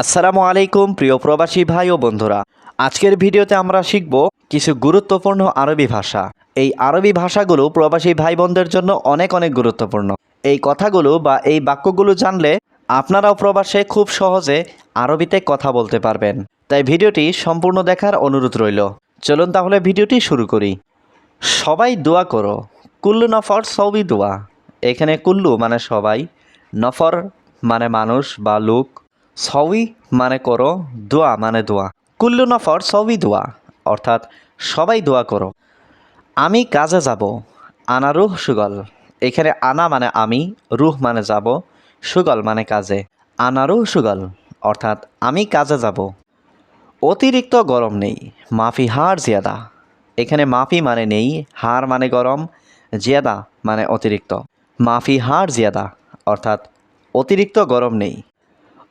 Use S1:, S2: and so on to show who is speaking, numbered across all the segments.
S1: আসসালামু আলাইকুম, প্রিয় প্রবাসী ভাই ও বন্ধুরা। আজকের ভিডিওতে আমরা শিখব কিছু গুরুত্বপূর্ণ আরবি ভাষা। এই আরবি ভাষাগুলো প্রবাসী ভাই বোনদের জন্য অনেক অনেক গুরুত্বপূর্ণ। এই কথাগুলো বা এই বাক্যগুলো জানলে আপনারাও প্রবাসে খুব সহজে আরবিতে কথা বলতে পারবেন। তাই ভিডিওটি সম্পূর্ণ দেখার অনুরোধ রইল। চলুন তাহলে ভিডিওটি শুরু করি। সবাই দোয়া করো। কুল্লু নফর সবই দোয়া। এখানে কুল্লু মানে সবাই, নফর মানে মানুষ বা লোক। সবই মানে করো দোয়া মানে দোয়া কুল্লু নফর সবই দোয়া অর্থাৎ সবাই দোয়া করো আমি কাজে যাব, আনা রুহ সুগল। এখানে আনা মানে আমি রুহ মানে যাব, সুগল মানে কাজে। আনা রুহ সুগল অর্থাৎ আমি কাজে যাব। অতিরিক্ত গরম নেই, মাফি হার জিয়াদা। এখানে মাফি মানে নেই হার মানে গরম জিয়াদা মানে অতিরিক্ত মাফি হার জিয়াদা অর্থাৎ অতিরিক্ত গরম নেই।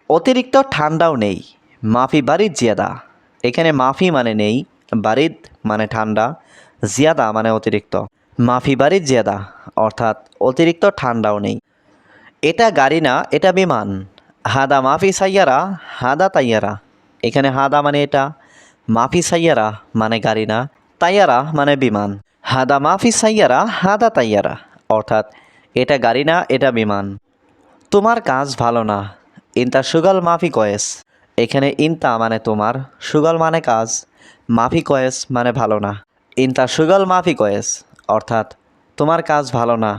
S1: অতিরিক্ত ঠান্ডাও নেই। মাফি বারিদ জিয়াদা। এখানে মাফি মানে নেই, বারিদ মানে ঠান্ডা, জিয়াদা মানে অতিরিক্ত। মাফি বারিদ জিয়াদা, অর্থাৎ অতিরিক্ত ঠান্ডাও নেই। এটা গাড়ি না, এটা বিমান। হাদা মাফি সাইয়ারা, হাদা তাইয়ারা। এখানে হাদা মানে এটা, মাফি সাইয়ারা মানে গাড়ি না, তাইয়ারা মানে বিমান। হাদা মাফি সাইয়ারা, হাদা তাইয়ারা, অর্থাৎ এটা গাড়ি না, এটা বিমান। তোমার কাজ ভালো না ইনতা সুগল মাফি কয়েস। এখানে ইনতা মানে তোমার, সুগল মানে কাজ, মাফি কয়েস মানে ভালো না। ইনতা সুগল মাফি কয়েস, অর্থাৎ তোমার কাজ ভালো না।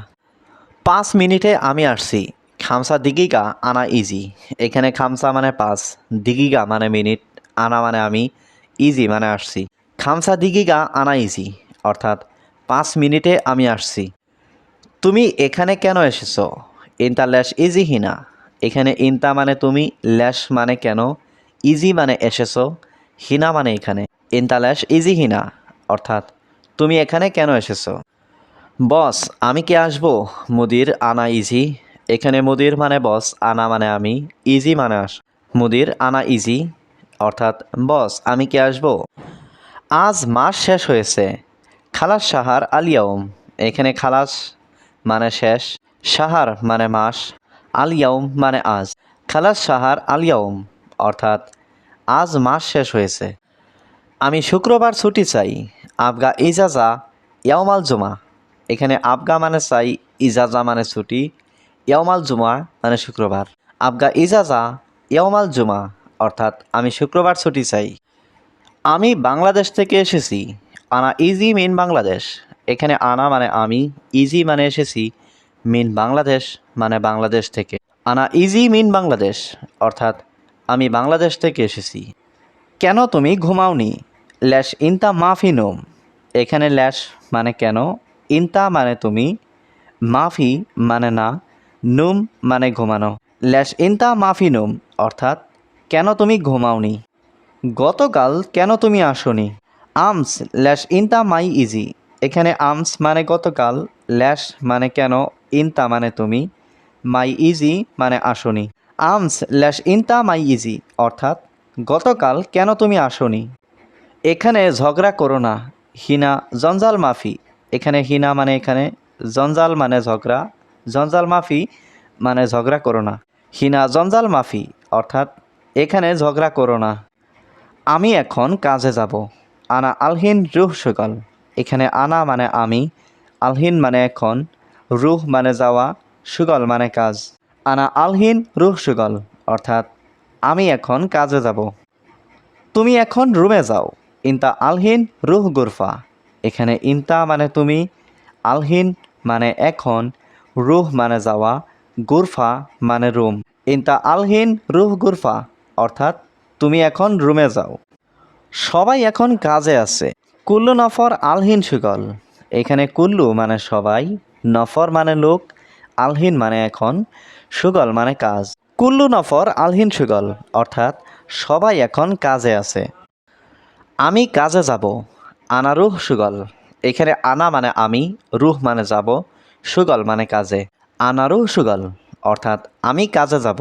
S1: পাঁচ মিনিটে আমি আসছি। খামসা দিগিগা আনা ইজি। এখানে খামসা মানে পাঁচ, দিগিগা মানে মিনিট, আনা মানে আমি, ইজি মানে আসছি। খামসা দিগিগা আনা ইজি, অর্থাৎ পাঁচ মিনিটে আমি আসছি। তুমি এখানে কেন এসেছ? ইনতা ল্যাশ ইজি হিনা। এখানে ইনতা মানে তুমি, ল্যাশ মানে কেন, ইজি মানে এসেছ, হিনা মানে এখানে। ইনতা, ল্যাশ, ইজি, হিনা, অর্থাৎ তুমি এখানে কেন এসেছ? বস, আমি কি আসব? মুদির, আনা, ইজি। এখানে মুদির মানে বস, আনা মানে আমি, ইজি মানে আস। মুদির, আনা, ইজি, অর্থাৎ বস, আমি কি আসব? আজ মাস শেষ হয়েছে। খালাস সাহার আলিয়াউম এখানে খালাস মানে শেষ, সাহার মানে মাস। আলিয়াউম মানে আজ। খালাস সাহার আলিয়াউম অর্থাৎ আজ মাস শেষ হয়েছে। আমি শুক্রবার ছুটি চাই, আবগা ইজাজা ইয়ামাল জুমা। এখানে আবগা মানে চাই, ইজাজা মানে ছুটি ইয়ামাল জুমা মানে শুক্রবার। আবগা ইজাজা ইয়ামাল জুমা, অর্থাৎ আমি শুক্রবার ছুটি চাই। আমি বাংলাদেশ থেকে এসেছি। আনা ইজি মিন বাংলাদেশ। এখানে আনা মানে আমি, ইজি মানে এসেছি। মিন বাংলাদেশ মানে বাংলাদেশ থেকে। আনা ইজি মিন বাংলাদেশ, অর্থাৎ আমি বাংলাদেশ থেকে এসেছি। কেন তুমি ঘুমাওনি? ল্যাশ ইনতা মাফি নোম এখানে ল্যাশ মানে কেন? ইনতা মানে তুমি, মাফি মানে না, নুম মানে ঘুমানো। ল্যাশ ইনতা মাফি নুম অর্থাৎ কেন তুমি ঘুমাওনি? গতকাল কেন তুমি আসনি? আমস, ল্যাশ ইনতা মাই ইজি। এখানে আমস মানে গতকাল, ল্যাশ মানে কেন? ইনতা মানে তুমি, মাই ইজি মানে আসনি। আমস ল্যাশ ইনতা মাই ইজি, অর্থাৎ গতকাল কেন তুমি আসনি? এখানে ঝগড়া করো না, হিনা জঞ্জাল মাফি। এখানে হিনা মানে এখানে, জঞ্জাল মানে ঝগড়া, জঞ্জাল মাফি মানে ঝগড়া করো না। হিনা জঞ্জাল মাফি, অর্থাৎ এখানে ঝগড়া করো না। আমি এখন কাজে যাব। আনা আলহিন রুহ সুগল এখানে আনা মানে আমি, আলহিন মানে এখন রুহ মানে যাওয়া, সুগল মানে কাজ। আনা আলহিন রুহ সুগল, অর্থাৎ আমি এখন কাজে যাব। তুমি এখন রুমে যাও। ইনতা আলহিন রুহ গুরফা। এখানে ইনতা মানে তুমি, আলহিন মানে এখন, রুহ মানে যাওয়া, গুরফা মানে রুম। ইনতা আলহিন রুহ গুরফা, অর্থাৎ তুমি এখন রুমে যাও। সবাই এখন কাজে আছে। কুল্লু নফর আলহিন সুগল। এখানে কুল্লু মানে সবাই নফর মানে লোক, আলহিন মানে এখন সুগল মানে কাজ। কুল্লু নফর, আলহিন সুগল, অর্থাৎ সবাই এখন কাজে আছে। আমি কাজে যাব, আনা রুহ সুগল। এখানে আনা মানে আমি, রুহ মানে যাব, সুগল মানে কাজে। আনা রুহ সুগল, অর্থাৎ আমি কাজে যাব।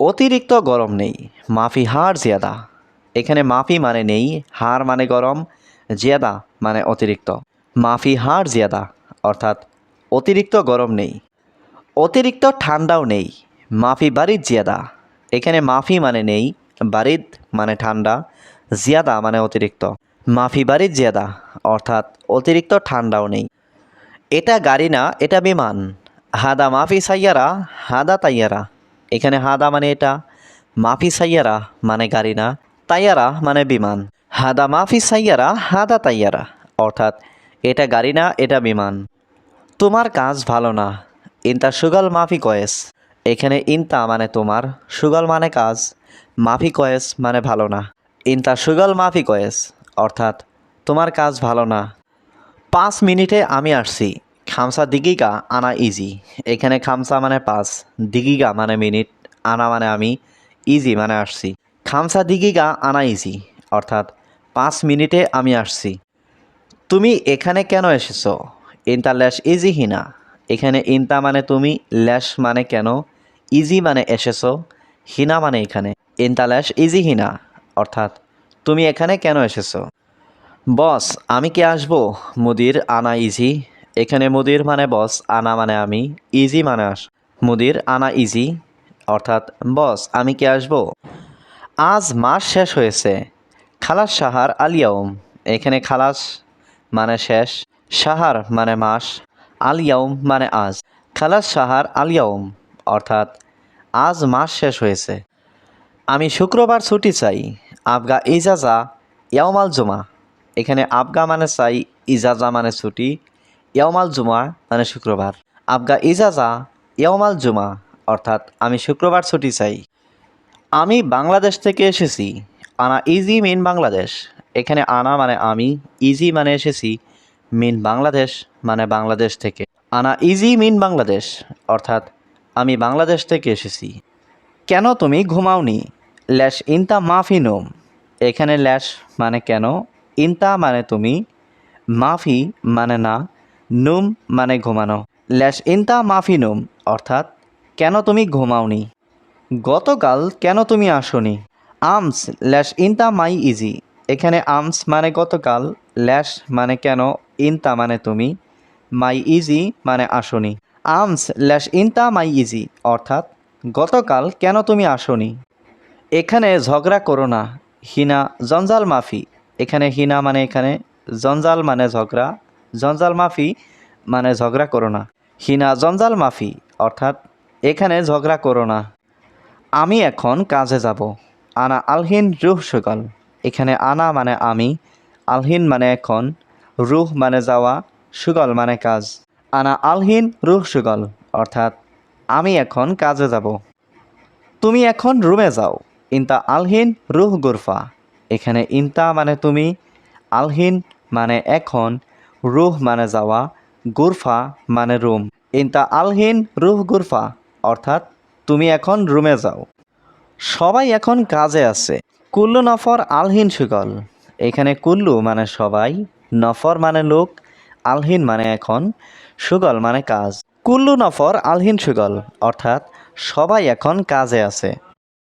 S1: অতিরিক্ত গরম নেই, মাফি হার জিয়াদা। এখানে মাফি মানে নেই হার মানে গরম, জিয়াদা মানে অতিরিক্ত। মাফি হার জিয়াদা, অর্থাৎ অতিরিক্ত গরম নেই। অতিরিক্ত ঠান্ডাও নেই। মাফি বাড়ির জিয়াদা। এখানে মাফি মানে নেই বারিদ মানে ঠান্ডা, জিয়াদা মানে অতিরিক্ত। মাফি বারিদ জিয়াদা, অর্থাৎ অতিরিক্ত ঠান্ডাও নেই। এটা গাড়ি না, এটা বিমান। হাদা মাফি সাইয়ারা, হাদা তাইয়ারা। এখানে হাদা মানে এটা, মাফি সাইয়ারা মানে গাড়ি না, তাইয়ারা মানে বিমান। হাদা মাফি সাইয়ারা, হাদা তাইয়ারা, অর্থাৎ এটা গাড়ি না, এটা বিমান। তোমার কাজ ভালো না। ইনতা সুগল মাফি কয়েস। এখানে ইনতা মানে তোমার, সুগল মানে কাজ, মাফি কয়েস মানে ভালো না। ইনতা সুগল মাফি কয়েস, অর্থাৎ তোমার কাজ ভালো না। পাঁচ মিনিটে আমি আসছি। খামসা দিগিকা আনা ইজি এখানে খামসা মানে পাঁচ দিগিকা মানে মিনিট, আনা মানে আমি ইজি মানে আসছি। খামসা দিগিকা আনা ইজি অর্থাৎ পাঁচ মিনিটে আমি আসছি। তুমি এখানে কেন এসেছ? ইনতা ল্যাশ ইজি হিনা। এখানে ইনতা মানে তুমি, ল্যাশ মানে কেন, ইজি মানে এসেছ, হিনা মানে এখানে, ইনতা ল্যাশ ইজি হিনা, অর্থাৎ তুমি এখানে কেন এসেছ? বস, আমি কি আসব? মুদির আনা ইজি। এখানে মুদির মানে বস, আনা মানে আমি, ইজি মানে আস, মুদির আনা ইজি, অর্থাৎ বস, আমি কি আসব? আজ মাস শেষ হয়েছে, খালাস সাহার আলিয়াউম এখানে খালাস মানে শেষ সাহার মানে মাস আলিয়াউম মানে আজ। খালাস সাহার আলিয়াউম অর্থাৎ আজ মাস শেষ হয়েছে। আমি শুক্রবার ছুটি চাই, আবগা ইজাজা ইয়ামাল জুমা। এখানে আবগা মানে চাই, ইজাজা মানে ছুটি ইয়ামাল জুমা মানে শুক্রবার। আবগা ইজাজা ইয়ামাল জুমা, অর্থাৎ আমি শুক্রবার ছুটি চাই। আমি বাংলাদেশ থেকে এসেছি, আনা ইজি মিন বাংলাদেশ। এখানে আনা মানে আমি, ইজি মানে এসেছি মিন বাংলাদেশ মানে বাংলাদেশ থেকে। আনা ইজি মিন বাংলাদেশ, অর্থাৎ আমি বাংলাদেশ থেকে এসেছি। কেন তুমি ঘুমাওনি? ল্যাশ ইনতা মাফি নোম এখানে ল্যাশ মানে কেন? ইনতা মানে তুমি, মাফি মানে না, নুম মানে ঘুমানো। ল্যাশ ইনতা মাফি নুম অর্থাৎ কেন তুমি ঘুমাওনি? গতকাল কেন তুমি আসনি? আমস, ল্যাশ ইনতা মাই ইজি। এখানে আমস মানে গতকাল, ল্যাশ মানে কেন? ইনতা মানে তুমি, মাই ইজি মানে আসনি। আমস ল্যাশ ইনতা মাই ইজি, অর্থাৎ গতকাল কেন তুমি আসনি? এখানে ঝগড়া করো না, হিনা জঞ্জাল মাফি। এখানে হিনা মানে এখানে, জঞ্জাল মানে ঝগড়া, জঞ্জাল মাফি মানে ঝগড়া করো না। হিনা জঞ্জাল মাফি, অর্থাৎ এখানে ঝগড়া করো না। আমি এখন কাজে যাব। আনা আলহিন রুহ সুগল এখানে আনা মানে আমি, আলহিন মানে এখন রুহ মানে যাওয়া, সুগল মানে কাজ। আনা আলহিন রুহ সুগল, অর্থাৎ আমি এখন কাজে যাব। তুমি এখন রুমে যাও। ইনতা আলহিন রুহ গুরফা। এখানে ইনতা মানে তুমি, আলহিন মানে এখন, রুহ মানে যাওয়া, গুরফা মানে রুম। ইনতা আলহিন রুহ গুরফা, অর্থাৎ তুমি এখন রুমে যাও। সবাই এখন কাজে আছে। কুল্লু নফর আলহিন সুগল। এখানে কুল্লু মানে সবাই নফর মানে লোক, আলহিন মানে এখন সুগল মানে কাজ। কুল্লু নফর আলহিন সুগল, অর্থাৎ সবাই এখন কাজে আছে।